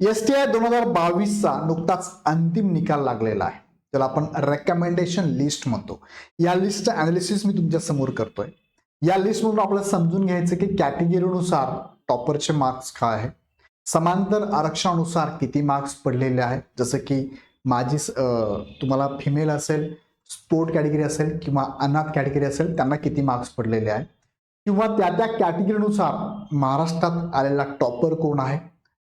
S T I दोन हजार बावीसचा नुकताच अंतिम निकाल लागलेला आहे. त्याला आपण रेकमेंडेशन लिस्ट म्हणतो. या लिस्टचं अनालिसिस मी तुमच्यासमोर करतोय. या लिस्टमधून आपल्याला समजून घ्यायचं की कॅटेगरीनुसार टॉपरचे मार्क्स काय आहे समांतर आरक्षणानुसार किती मार्क्स पडलेले आहेत. जसं की माझी तुम्हाला फिमेल असेल स्पोर्ट कॅटेगरी असेल किंवा अनाथ कॅटेगरी असेल त्यांना किती मार्क्स पडलेले आहेत. किंवा त्या त्या कॅटेगरीनुसार महाराष्ट्रात आलेला टॉपर कोण आहे?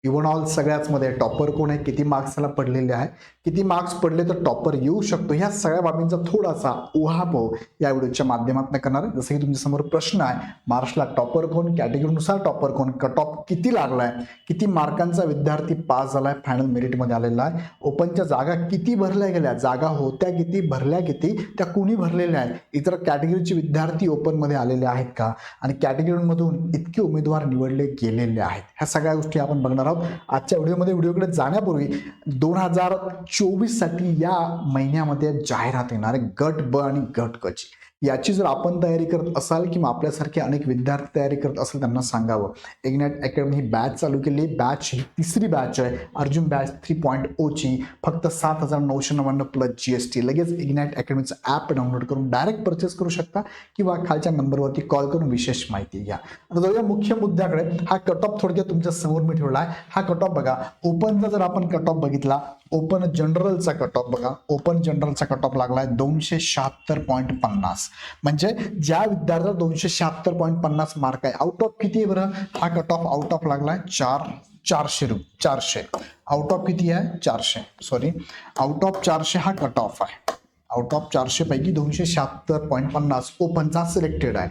इवन ऑल सगळ्याचमध्ये टॉपर कोण आहे किती मार्क्स त्याला पडलेले आहे किती मार्क्स पडले तर टॉपर येऊ शकतो. ह्या सगळ्या बाबींचा थोडासा उहापोह या व्हिडिओच्या माध्यमातून करणार आहे. जसं की तुमच्यासमोर प्रश्न आहे महाराष्ट्राला टॉपर कोण कॅटेगरीनुसार टॉपर कोण कट ऑफ किती लागलाय किती मार्कांचा विद्यार्थी पास झालाय फायनल मेरिटमध्ये आलेला आहे ओपनच्या जागा किती भरल्या गेल्या जागा होत्या किती भरल्या किती त्या कुणी भरलेल्या आहेत इतर कॅटेगरीचे विद्यार्थी ओपनमध्ये आलेले आहेत का? आणि कॅटेगरीमधून इतके उमेदवार निवडले गेलेले आहेत. ह्या सगळ्या गोष्टी आपण बघणार आहोत आजच्या व्हिडिओमध्ये व्हिडिओकडे जाण्यापूर्वी दोन हजार चोवीससाठी या महिन्यामध्ये जाहिरात येणार आहे. गट ब आणि गट कची. याची जर आपण तयारी करत असाल किंवा आपल्यासारखे अनेक विद्यार्थी तयारी करत असाल त्यांना सांगावं. इग्नाइट अकॅडमी ही बॅच चालू केली. बॅच ही तिसरी बॅच आहे. अर्जुन बॅच थ्री पॉईंट ओची फक्त सात हजार नऊशे नव्याण्णव प्लस जी एस टी लगेच इग्नॅट अकॅडमीचं ॲप डाउनलोड करून डायरेक्ट परचेस करू शकता किंवा खालच्या नंबरवरती कॉल करून विशेष माहिती घ्या. आता जाऊया मुख्य मुद्द्याकडे. हा कट ऑफ थोडक्यात तुमच्यासमोर मी ठेवला आहे. हा कट ऑफ बघा ओपनचा जर आपण कट ऑफ बघितला ओपन जनरलचा कट ऑफ बघा. ओपन जनरलचा कट ऑफ लागलाय दोनशे शहात्तर पॉईंट पन्नास. म्हणजे ज्या विद्यार्थ्याला दोनशे शहात्तर पॉईंट पन्नास मार्क आहे आउट ऑफ किती आहे बरं? हा कट ऑफ आउट ऑफ लागलाय चार चारशे रु चारशे. आउट ऑफ किती आहे? चारशे. सॉरी आउट ऑफ चारशे हा कट ऑफ आहे. आउट ऑफ चारशे पैकी दोनशे शहात्तर पॉईंट पन्नास ओपनचा सिलेक्टेड आहे.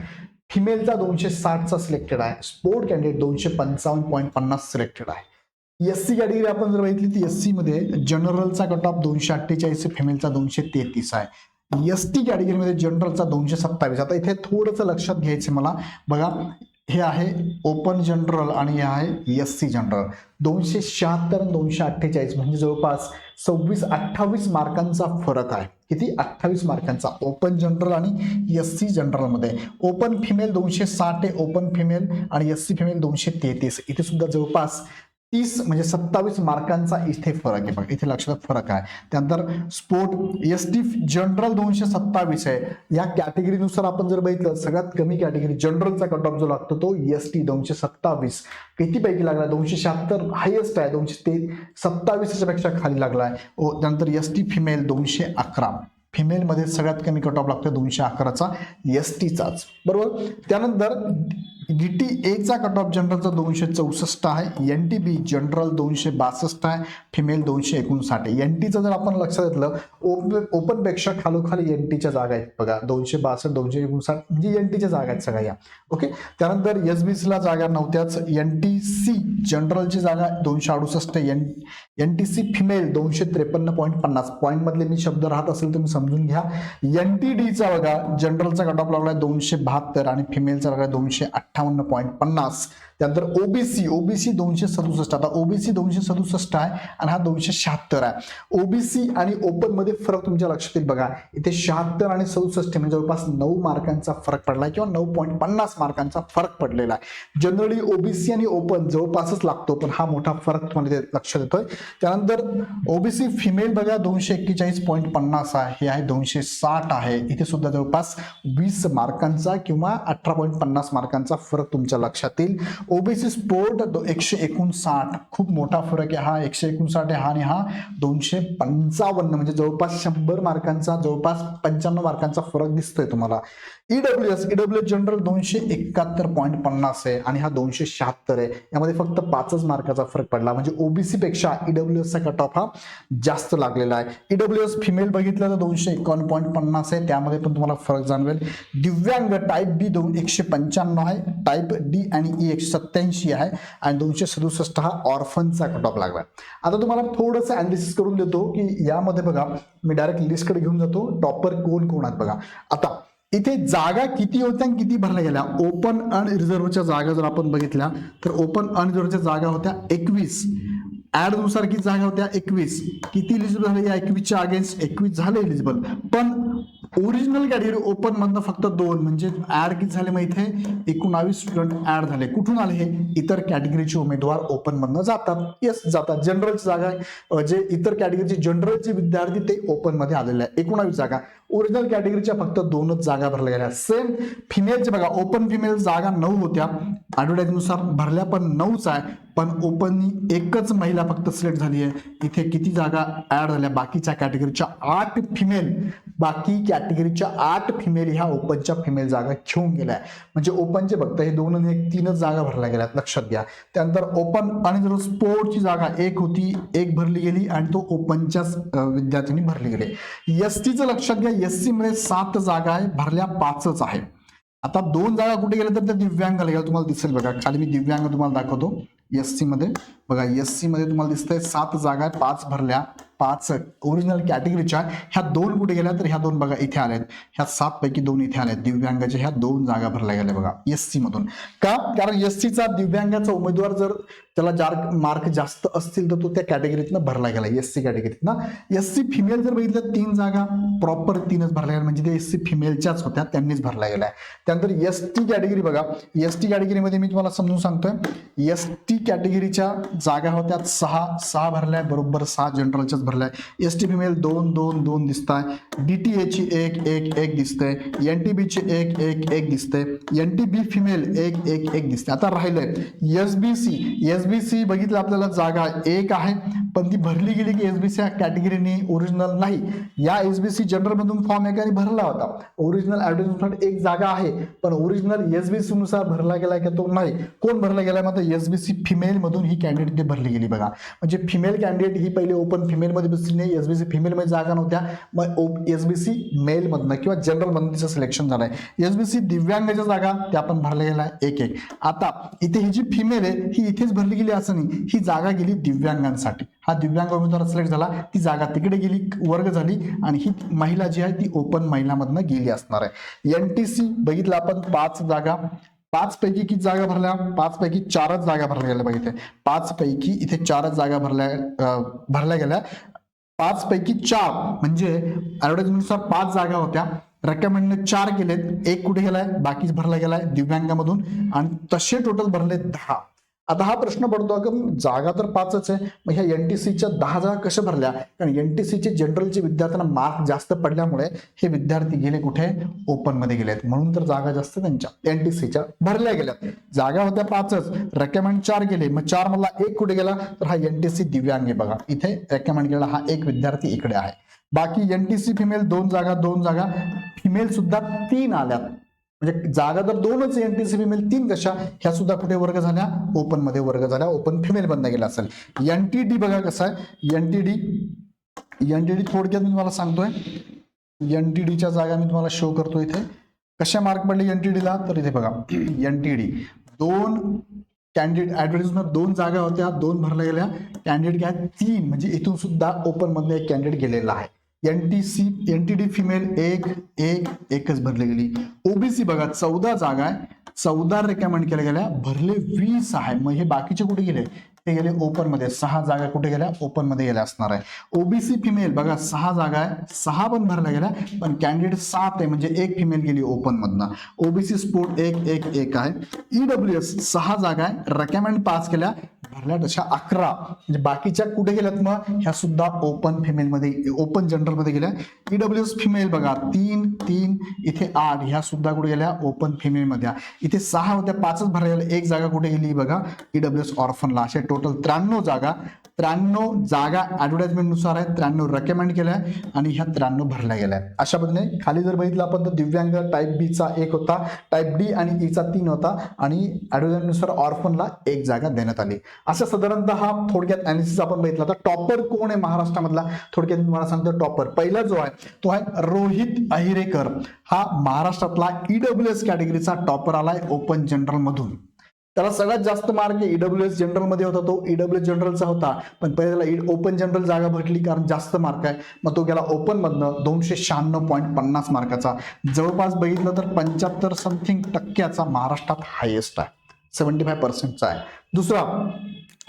फिमेलचा दोनशे साठचा सिलेक्टेड आहे. स्पोर्ट कॅन्डिडेट दोनशे पंचावन्न पॉईंट पन्नास सिलेक्टेड आहे. एस सी कॅटेगरी आपण जर बघितली ती एस सी मध्ये जनरलचा कट ऑफ दोनशे अठ्ठेचाळीस फिमेलचा दोनशे तेहतीस आहे. एस टी कॅटेगरीमध्ये जनरलचा दोनशे सत्तावीस. आता इथे थोडंसं लक्षात घ्यायचं मला. बघा हे आहे ओपन जनरल आणि हे आहे एस सी जनरल दोनशे शहात्तर आणि दोनशे अठ्ठेचाळीस म्हणजे जवळपास सव्वीस अठ्ठावीस मार्कांचा फरक आहे. किती? अठ्ठावीस मार्कांचा. ओपन जनरल आणि एस सी जनरलमध्ये ओपन फिमेल दोनशे साठ आहे ओपन फिमेल आणि एस सी फिमेल दोनशे तेहतीस. इथे सुद्धा जवळपास तीस म्हणजे सत्तावीस मार्कांचा इथे फरक आहे बघा इथे लक्षात फरक आहे. त्यानंतर स्पोर्ट एस टी जनरल दोनशे सत्तावीस आहे. या कॅटेगरीनुसार आपण जर बघितलं सगळ्यात कमी कॅटेगरी जनरलचा कट ऑफ जो लागतो तो एस टी दोनशे सत्तावीस. कितीपैकी लागला? दोनशे शहात्तर. हायेस्ट आहे दोनशे ते सत्तावीसच्या पेक्षा खाली लागला आहे त्यानंतर एस टी फिमेल दोनशे अकरा. फिमेलमध्ये सगळ्यात कमी कट ऑफ लागतो दोनशे अकराचा एस टीचाच बरोबर? त्यानंतर डी टी एचा कट ऑफ जनरलचा दोनशे चौसष्ट आहे. एन टी बी जनरल दोनशे बासष्ट आहे. फिमेल दोनशे एकोणसाठ आहे. एन टीचं जर आपण लक्षात घेतलं ओप ओपनपेक्षा खालोखाली एन टीच्या जागा आहेत बघा. दोनशे बासष्ट दोनशे एकोणसाठ म्हणजे एन टीच्या जागा आहेत सगळ्या. ओके त्यानंतर एस बी सीला जागा नव्हत्याच. एन टी सी जनरलची जागा दोनशे अडुसष्ट N N T C female दोनशे त्रेपन्न पॉईंट पन्नास. पॉईंटमधले मी शब्द राहत असेल तुम्ही समजून घ्या. एन टी डीचा बघा जनरलचा कट ऑफ लागला दोनशे बहात्तर आणि फिमेलचा लागला दोनशे अठ्ठावन्न पॉईंट पन्नास. त्यानंतर ओबीसी ओबीसी दोनशे सदुसष्ट. आता ओबीसी दोनशे सदुसष्ट आहे आणि हा दोनशे शहात्तर आहे. ओबीसी आणि ओपनमध्ये फरक तुमच्या लक्षात येईल बघा. इथे शहात्तर आणि सदुसष्ट म्हणजे जवळपास नऊ मार्कांचा फरक पडला किंवा नऊ पॉईंट पन्नास मार्कांचा फरक पडलेला आहे. जनरली ओबीसी आणि ओपन जवळपासच लागतो पण हा मोठा फरक तुम्हाला इथे लक्षात येतोय. त्यानंतर ओबीसी फिमेल बघा दोनशे एक्केचाळीस पॉईंट पन्नास आहे. हे आहे दोनशे साठ आहे. इथे सुद्धा जवळपास वीस मार्कांचा किंवा अठरा पॉईंट पन्नास मार्कांचा फरक तुमच्या लक्षात येईल. ओबीसी स्पोर्ट एकशे एकोणसाठ खूप मोठा फरक आहे हा. एकशे एकोणसाठ आहे हा आणि हा दोनशे पंचावन्न म्हणजे जवळपास शंभर मार्कांचा जवळपास पंच्याण्णव मार्कांचा फरक दिसतोय तुम्हाला. E W S E W S general दोनशे एकाहत्तर पॉईंट पन्नास आहे आणि हा दोनशे शहात्तर आहे. यामध्ये फक्त पाचच मार्काचा फरक पडला. म्हणजे ओबीसी पेक्षा ईडब्ल्यू एसचा कट ऑफ हा जास्त लागलेला आहे. ईडब्ल्यू एस फिमेल बघितलं तर दोनशे एकावन्न पॉईंट पन्नास आहे. त्यामध्ये पण तुम्हाला फरक जाणवेल. दिव्यांग टाईप बी दोन एकशे पंच्याण्णव आहे. टाईप डी आणि ई एकशे सत्याऐंशी आहे. आणि दोनशे सदुसष्ट हा ऑर्फनचा कट ऑफ लागला आता तुम्हाला थोडंसं अनालिसिस करून देतो की यामध्ये बघा मी डायरेक्ट लिस्टकडे घेऊन जातो. टॉपर कोण कोण आहेत बघा. आता इथे जागा किती होत्या आणि किती भरल्या गेल्या? ओपन अनरिझर्वच्या जागा जर आपण बघितल्या तर ओपन अनरिझर्वच्या जागा होत्या एकवीस. ऍडनुसार किती जागा होत्या? एकवीस. किती इलिजिबल झाले या एकवीसच्या अगेन्स्ट एकवीस झाले इलिजिबल पण ओरिजिनल कॅटेगरी ओपन मधनं फक्त दोन म्हणजे ऍड किती झाले माहिती आहे? एकोणावीस स्टुडंट ऍड झाले. कुठून आले हे? इतर कॅटेगरीचे उमेदवार ओपन मधनं जातात. येस जातात. जनरलची जागा आहे. जे इतर कॅटेगरीचे जनरलचे विद्यार्थी ते ओपनमध्ये आलेले आहे एकोणावीस जागा. ओरिजिनल कॅटेगरीच्या फक्त दोनच जागा भरल्या गेल्या. सेम फिमेलचे बघा. ओपन फिमेल जागा नऊ होत्या. ॲडव्हर्टाईजनुसार भरल्या पण नऊच आहे पण ओपननी एकच महिला फक्त सिलेक्ट झाली आहे. इथे किती जागा ऍड झाल्या? बाकीच्या कॅटेगरीच्या आठ फिमेल बाकी कॅटेगरीच्या आठ फिमेल ह्या ओपनच्या फिमेल जागा घेऊन गेल्या. म्हणजे ओपनचे फक्त हे दोन आणि एक तीनच जागा भरल्या गेल्या लक्षात घ्या. त्यानंतर ओपन आणि जर स्पोर्टची जागा एक होती एक भरली गेली आणि तो ओपनच्या विद्यार्थ्यांनी भरली गेली. एस टीचं लक्षात घ्या एस सीमध्ये सात जागा आहे भरल्या पाचच आहे आता दोन जागा कुठे गेल्या तर त्या दिव्यांगाला गेल्या. तुम्हाला दिसेल बघा. खाली मी दिव्यांग तुम्हाला दाखवतो. एस सी मध्ये. बघा एस सी मध्ये तुम्हाला दिसतंय सात जागा पाच भरल्या पाच ओरिजिनल कॅटेगरीच्या ह्या दोन कुठे गेल्या तर ह्या दोन बघा इथे आल्यात. ह्या सात पैकी दोन इथे आल्यात. दिव्यांगाच्या ह्या दोन जागा भरल्या गेल्या बघा एस सी मधून. का? कारण एस चा दिव्यांगाचा उमेदवार जर त्याला जार मार्क जास्त असतील तर तो त्या कॅटेगरीतनं भरला गेला एस सी कॅटेगरीतनं. एस सी फिमेल जर बघितलं तीन जागा प्रॉपर तीनच भरल्या गेल्या, म्हणजे एस सी फिमेलच्याच होत्या, त्यांनीच भरल्या गेल्या. त्यानंतर एस टी कॅटेगरी बघा. एस टी कॅटेगरीमध्ये मी तुम्हाला समजून सांगतोय. एस टी कॅटेगरीच्या जागा होत्या, सहा सहा भरल्या, बरोबर सहा जनरलच्याच भरल्या. एस टी फिमेल दोन दोन दोन दिसत आहे डी टी एची एक एक एक दिसतंय. एन टी बीची एक एक एक दिसतंय. एन टी बी फिमेल एक एक एक दिसते आता राहिलंय. S B C S B C बघितलं आपल्याला जागा एक आहे पण ती भरली गेली की एस बी सी कॅटेगरीने ओरिजिनल नाही. या एस बी सी जनरल मधून फॉर्म एकाने भरला होता. ओरिजिनल ऍडव्हर्टाइजमेंट एक जागा आहे पण ओरिजिनल एस बी सीनुसार भरला गेला की तो नाही. कोण भरला गेला मात्र एस बी सी फिमेल मधून ही कॅन्डिडेट भरली गेली बघा. म्हणजे फिमेल कॅन्डिडेट ही पहिले ओपन फिमेल मध्ये बसली नाही एस बी सी फिमेलमध्ये जागा नव्हत्या. मग एस बी सी मेल मधनं किंवा जनरलमधून तिचं सिलेक्शन झालंय. एस बी सी दिव्यांगाच्या जागा त्या पण भरल्या गेल्या. एक एक आता इथे ही जी फिमेल आहे ही इथेच भरली गेली असं नाही. ही जागा गेली दिव्यांगांसाठी. हा दिव्यांग उमेदवार सिलेक्ट झाला ती जागा तिकडे गेली वर्ग झाली आणि ही महिला जी आहे ती ओपन महिलामधनं गेली असणार आहे. एन टी सी बघितलं आपण पाच जागा. पाच पैकी किती जागा भरल्या? पाच पैकी चारच जागा भरल्या गेल्या बघितले. पाच पैकी इथे चारच जागा भरल्या भरल्या गेल्या. पाच पैकी चार म्हणजे ऍडव्हर्टाइजमेंटनुसार पाच जागा होत्या. रेकमेंडने चार केलेत. एक कुठे गेलाय? बाकी भरला गेलाय दिव्यांगामधून. आणि तसे टोटल भरले दहा. आता हा प्रश्न पडतो अगं जागा तर पाचच आहे. मग ह्या एनटीसीच्या दहा जागा कशा भरल्या? कारण एनटीसीचे जनरलचे विद्यार्थ्यांना मार्क जास्त पडल्यामुळे हे विद्यार्थी गेले कुठे? ओपनमध्ये गेलेत. म्हणून तर जागा जास्त त्यांच्या. एनटीसीच्या भरल्या गेल्यात. जागा होत्या पाचच. रेकमेंड चार गेले मग चार मधला एक कुठे गेला? तर हा एनटीसी दिव्यांग आहे बघा. इथे रेकमेंड गेला हा एक विद्यार्थी इकडे आहे. बाकी एन टी सी फिमेल दोन जागा दोन जागा. फिमेल सुद्धा तीन आल्यात. म्हणजे जागा तर दोनच एन टी सी बी मिळेल तीन कशा? ह्या सुद्धा कुठे वर्ग झाल्या? ओपनमध्ये वर्ग झाल्या. ओपन फिमेल बंद गेला असेल. एन टी डी बघा कसं आहे. N T D N T D थोडक्यात मी तुम्हाला सांगतोय. एन टी डीच्या जागा मी तुम्हाला शो करतो इथे. कशा मार्क पडले एन टी डीला तर इथे बघा. एन टी डी दोन कॅन्डिडेट ऍडव्हर्टाइजमेंट दोन जागा होत्या दोन भरल्या गेल्या. कॅन्डिडेट घ्या. तीन म्हणजे इथून सुद्धा ओपन एक कॅन्डिडेट गेलेला आहे. N T C N T D female एक एक एकच भरली गेली. ओबीसी बघा चौदा जागा आहे. चौदा रेकमेंड केल्या गेल्या. भरले वीस आहे. मग हे बाकीचे कुठे गेले? ते गेले? ओपनमध्ये सहा जागा कुठे गेल्या? ओपनमध्ये गेल्या असणार आहे. ओबीसी फिमेल बघा सहा जागा आहे. सहा पण भरल्या गेल्या पण कॅन्डिडेट सात आहे. म्हणजे एक फिमेल गेली ओपनमधनं ओबीसी स्पोर्ट एक एक एक आहे. ईडब्ल्यू एस सहा जागा आहे. रेकमेंड पास केल्या. भरल्या तशा अकरा. म्हणजे बाकीच्या कुठे गेल्यात मग? ह्या सुद्धा ओपन फिमेलमध्ये ओपन जनरलमध्ये गेल्या. ईडब्ल्यू एस फिमेल बघा. तीन तीन इथे आठ. ह्या सुद्धा कुठे गेल्या? ओपन फिमेलमध्ये इथे सहा होत्या. पाचच भरल्या गेल्या. एक जागा कुठे गेली बघा? ईडब्ल्यू एस ऑर्फनला असे टोटल त्र्याण्णव जागा. त्र्याण्णव जागा ॲडव्हर्टाइजमेंटनुसार आहेत. त्र्याण्णव रेकमेंड केल्या आणि ह्या त्र्याण्णव भरल्या गेल्या आहेत. अशा पद्धतीने खाली जर बघितलं आपण तर दिव्यांग टाईप बी चा एक होता टाईप डी आणि e ईचा तीन होता आणि ॲडव्हर्टाइजमेंटनुसार ऑर्फनला एक जागा देण्यात आली. असं साधारणतः हा थोडक्यात अॅनालिसिस आपण बघितला तर टॉपर कोण आहे महाराष्ट्रामधला? थोडक्यात मी तुम्हाला सांगतो टॉपर. पहिला जो आहे तो आहे रोहित अहिरेकर. हा महाराष्ट्रातला ईडब्ल्यू एस कॅटेगरीचा टॉपर आलाय ओपन जनरल मधून. त्याला सगळ्यात जास्त मार्क ईडब्ल्यू एस जनरलमध्ये होता तो ईडब्ल्यू एस जनरलचा होता. पण पहिले त्याला e- ओपन जनरल जागा भेटली कारण जास्त मार्क आहे. मग तो गेला ओपन मधनं दोनशे शहाण्णव पॉईंट पन्नास मार्काचा. जवळपास बघितलं तर पंच्याहत्तर समथिंग टक्क्याचा महाराष्ट्रात हायेस्ट आहे. सेव्हन्टी फाय पर्सेंटचा आहे. दुसरा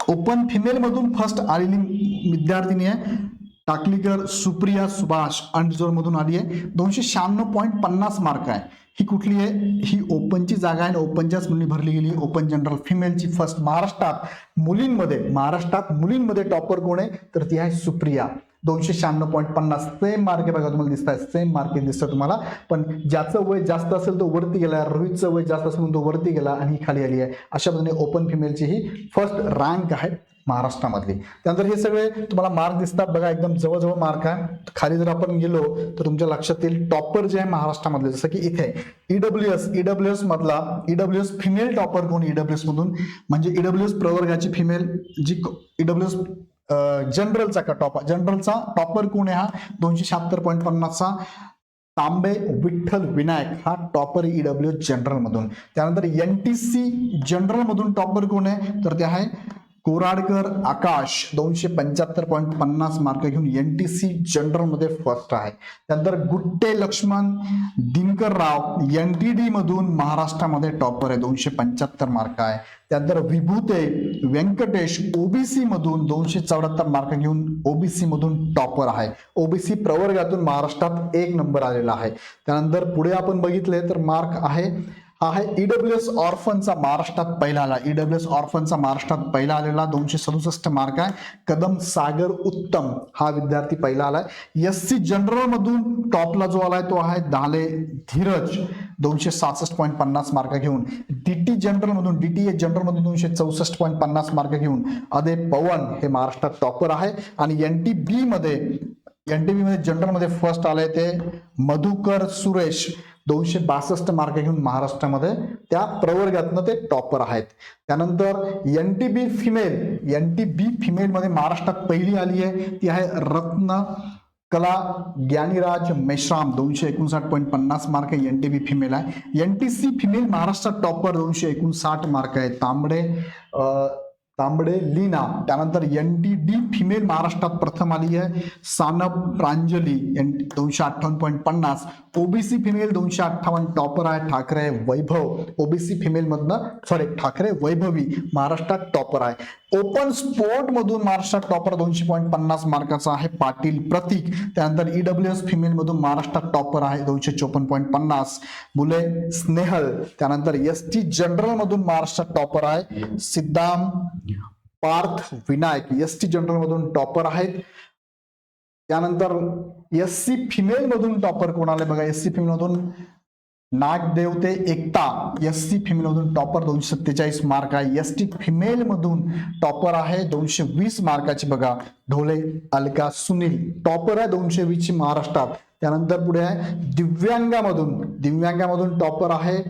ओपन फिमेल मधून फर्स्ट आलेली विद्यार्थिनी आहे. टाकलीकर सुप्रिया सुभाष अंडजोर मधून आली आहे. दोनशे शहाण्णव पॉईंट पन्नास मार्क आहे. ही कुठली आहे? ही ओपनची जागा आहे आणि ओपनच्याच मुली भरली गेली. ओपन जनरल फिमेलची फर्स्ट महाराष्ट्रात मुलींमध्ये महाराष्ट्रात मुलींमध्ये टॉपर कोण आहे? तर ती आहे सुप्रिया. दोनशे शहाण्णव पॉईंट पन्नास सेम मार्क बघा तुम्हाला दिसत आहे सेम मार्क दिसतं तुम्हाला. पण ज्याचं वय जास्त असेल तो वरती गेला. रोहितचं वय जास्त असेल तो वरती गेला आणि ही खाली आली आहे. अशा पद्धतीने ओपन फिमेलची ही फर्स्ट रँक आहे. महाराष्ट्रामधली. त्यानंतर हे सगळे तुम्हाला मार्क दिसतात. बघा एकदम जवळजवळ मार्क आहे. खाली जर आपण गेलो तर तुमच्या लक्षात येईल टॉपर जे आहे महाराष्ट्रामधले जसं की इथे E W S E W S मधला E W S female topper कोण? ईडब्ल्यू एस मधून. म्हणजे ईडब्ल्यू एस प्रवर्गाची फिमेल जी ईडब्ल्यू एस जनरलचा का टॉपर जनरलचा टॉपर कोण आहे हा? दोनशे शहात्तर पॉईंट पन्नासचा तांबे विठ्ठल विनायक हा टॉपर ईडब्ल्यू जनरल मधून. त्यानंतर एन टी सी जनरल मधून टॉपर कोण आहे? तर ते आहे कोराडकर आकाश दोनशे पंच्याहत्तर पॉईंट पन्नास मार्क घेऊन एन टी सी जनरलमध्ये फर्स्ट आहे. त्यानंतर Gutte Laxman Dinkar Rao N T D मधून महाराष्ट्रामध्ये टॉपर आहे. दोनशे पंच्याहत्तर मार्क आहे. त्यानंतर विभूते व्यंकटेश ओबीसी मधून दोनशे चौऱ्याहत्तर मार्क घेऊन ओबीसी मधून टॉपर आहे. ओबीसी प्रवर्गातून महाराष्ट्रात एक नंबर आलेला आहे. त्यानंतर पुढे आपण बघितले तर मार्क आहे. हा आहे ईडब्ल्यू एस ऑर्फनचा महाराष्ट्रात पहिला आला. ईडब्ल्यू एस ऑर्फनचा महाराष्ट्रात पहिला आलेला दोनशे सदुसष्ट मार्क आहे. कदम सागर उत्तम हा विद्यार्थी पहिला आलाय. एस सी जनरल मधून टॉपला जो आलाय तो आहे दाले धीरज. दोनशे सासष्ट पॉईंट पन्नास मार्क घेऊन. डीटी जनरल मधून डीटी जनरल मधून दोनशे चौसष्ट पॉईंट पन्नास मार्क घेऊन अदे पवन हे महाराष्ट्रात टॉपर आहे. आणि एन टी बी मध्ये एनटीबी मध्ये जनरलमध्ये फर्स्ट आले ते मधुकर सुरेश. दोनशे बासष्ट मार्क घेऊन महाराष्ट्रामध्ये त्या प्रवर्गातनं ते टॉपर आहेत. त्यानंतर N T B female N T B फिमेलमध्ये महाराष्ट्रात पहिली आली आहे. ती आहे रत्न कला ज्ञानीराज मेश्राम दोनशे एकोणसाठ पॉईंट पन्नास मार्क आहे एन टी बी फिमेल आहे. एन टी सी फिमेल महाराष्ट्रात टॉपर दोनशे एकोणसाठ मार्क आहे. तांबडे तांबडे लीना त्यानंतर एन टी डी फिमेल महाराष्ट्रात प्रथम आली आहे. सानप प्रांजली एन दोनशे अठ्ठावन्न पॉईंट पन्नास. ओबीसी फिमेल दोनशे अठ्ठावन्न टॉपर आहे ठाकरे वैभव. ओबीसी फिमेलमधनं सॉरी ठाकरे वैभवी महाराष्ट्रात टॉपर आहे. ओपन स्पोर्ट मधून महाराष्ट्रात टॉपर दोनशे पॉईंट पन्नास मार्काचा आहे पाटील प्रतीक. त्यानंतर ईडब्ल्यू एस फिमेल मधून महाराष्ट्रात टॉपर आहे दोनशे चोपन्न पॉईंट पन्नास. मुले स्नेहल. त्यानंतर एस टी जनरल मधून महाराष्ट्रात टॉपर आहे. Siddham Parth Vinayak S T general मधून टॉपर आहेत. त्यानंतर एस सी फिमेल मधून टॉपर कोण आले बघा? एस सी फिमेल मधून Nagdevte Ekta. S C female मधून टॉपर दोनशे सत्तेचाळीस मार्क आहे. एस टी फिमेल मधून टॉपर आहे दोनशे वीस मार्काची बघा. ढोले अलका सुनील. टॉपर आहे दोनशे वीस ची महाराष्ट्रात. त्यानंतर पुढे आहे दिव्यांगामधून. दिव्यांगामधून टॉपर आहे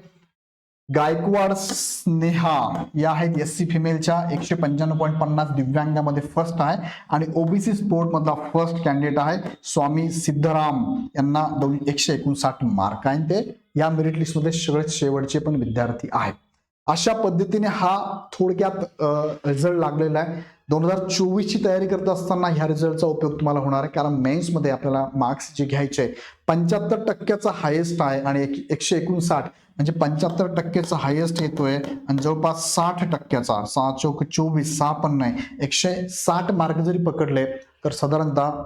गायकवाड स्नेहा या आहेत एस सी फिमेलच्या एकशे पंच्याण्णव पॉईंट पन्नास दिव्यांगामध्ये फर्स्ट आहे. आणि ओबीसी स्पोर्ट मधला फर्स्ट कॅन्डिडेट आहे स्वामी सिद्धराम. यांना दोन एकशे एकोणसाठ मार्क आहे. ते या मेरिट लिस्टमध्ये सगळ्यात शेवटचे पण विद्यार्थी आहेत. अशा पद्धतीने हा थोडक्यात रिझल्ट लागलेला आहे. दोन हजार चोवीसची तयारी करत असताना ह्या रिझल्टचा उपयोग तुम्हाला होणार आहे. कारण मेन्समध्ये आपल्याला मार्क्स जे घ्यायचे पंच्याहत्तर टक्क्याचा हायेस्ट आहे आणि एक एकशे एकोणसाठ म्हणजे पंच्याहत्तर टक्क्याचा हायेस्ट येतोय आणि जवळपास साठ टक्क्याचा सहा चौक चोवीस सहा पण नाही एकशे साठ मार्क जरी पकडले तर साधारणतः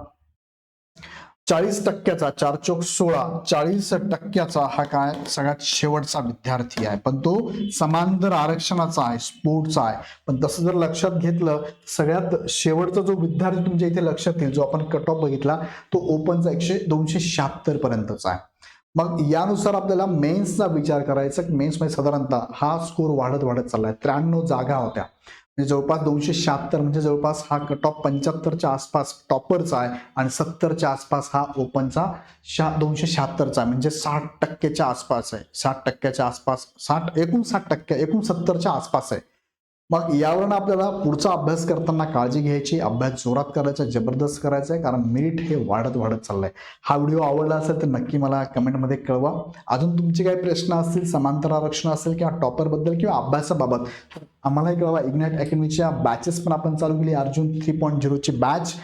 चाळीस टक्क्याचा चार चौक सोळा चाळीस टक्क्याचा हा काय सगळ्यात शेवटचा विद्यार्थी आहे. पण तो समांतर आरक्षणाचा आहे स्पोर्टचा आहे. पण तसं जर लक्षात घेतलं सगळ्यात शेवटचा जो विद्यार्थी तुमच्या इथे लक्षात येईल जो आपण कट ऑफ बघितला तो ओपनचा एकशे दोनशे शहात्तर पर्यंतचा आहे. मग यानुसार आपल्याला मेन्सचा विचार करायचा मेन्स म्हणजे साधारणतः हा स्कोर वाढत वाढत चाललाय. त्र्याण्णव जागा होत्या. म्हणजे जवळपास दोनशे शहात्तर म्हणजे जवळपास हा कट ऑफ पंच्याहत्तरच्या आसपास टॉपरचा आहे आणि सत्तरच्या आसपास हा ओपनचा शा दोनशे शहात्तरचा आहे. म्हणजे साठ टक्क्याच्या आसपास आहे. साठ टक्क्याच्या आसपास साठ एकूण साठ टक्के एकूण सत्तरच्या आसपास आहे. मग यावरून आपल्याला पुढचा अभ्यास करताना काळजी घ्यायची अभ्यास जोरात करायचा जबरदस्त करायचा आहे कारण मेरिट हे वाढत वाढत चाललंय. हा व्हिडिओ आवडला असेल तर नक्की मला कमेंटमध्ये कळवा. अजून तुमचे काही प्रश्न असतील समांतर आरक्षण असेल किंवा टॉपरबद्दल किंवा अभ्यासाबाबत आम्हालाही कळवा. इग्नाइट अकॅडमीच्या बॅचेस पण आपण चालू केली. अर्जुन थ्री पॉईंट झिरोची बॅच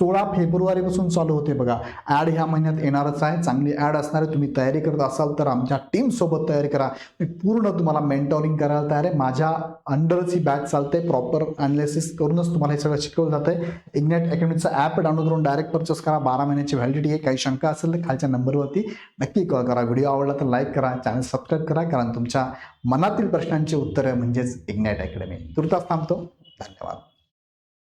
सोळा फेब्रुवारीपासून चालू होते बघा. ॲड ह्या महिन्यात येणारच आहे. चांगली ॲड असणार आहे. तुम्ही तयारी करत असाल तर आमच्या टीमसोबत तयारी करा. मी पूर्ण तुम्हाला मेंटॉरिंग करायला तयार आहे. माझ्या अंडरच ही बॅच चालते. प्रॉपर अनालिसिस करूनच तुम्हाला हे सगळं शिकवलं जातं आहे इग्नेट अकॅडमीचं ॲप डाउनलोड करून डायरेक्ट परचेस करा. बारा महिन्याची व्हॅलिडिटी आहे. काही शंका असेल तर खालच्या नंबरवरती नक्की कॉल करा. व्हिडिओ आवडला तर लाईक करा. चॅनल सबस्क्राईब करा. कारण तुमच्या मनातील प्रश्नांची उत्तरं म्हणजेच इग्नेट अकॅडमी तुर्तास थांबतो. धन्यवाद.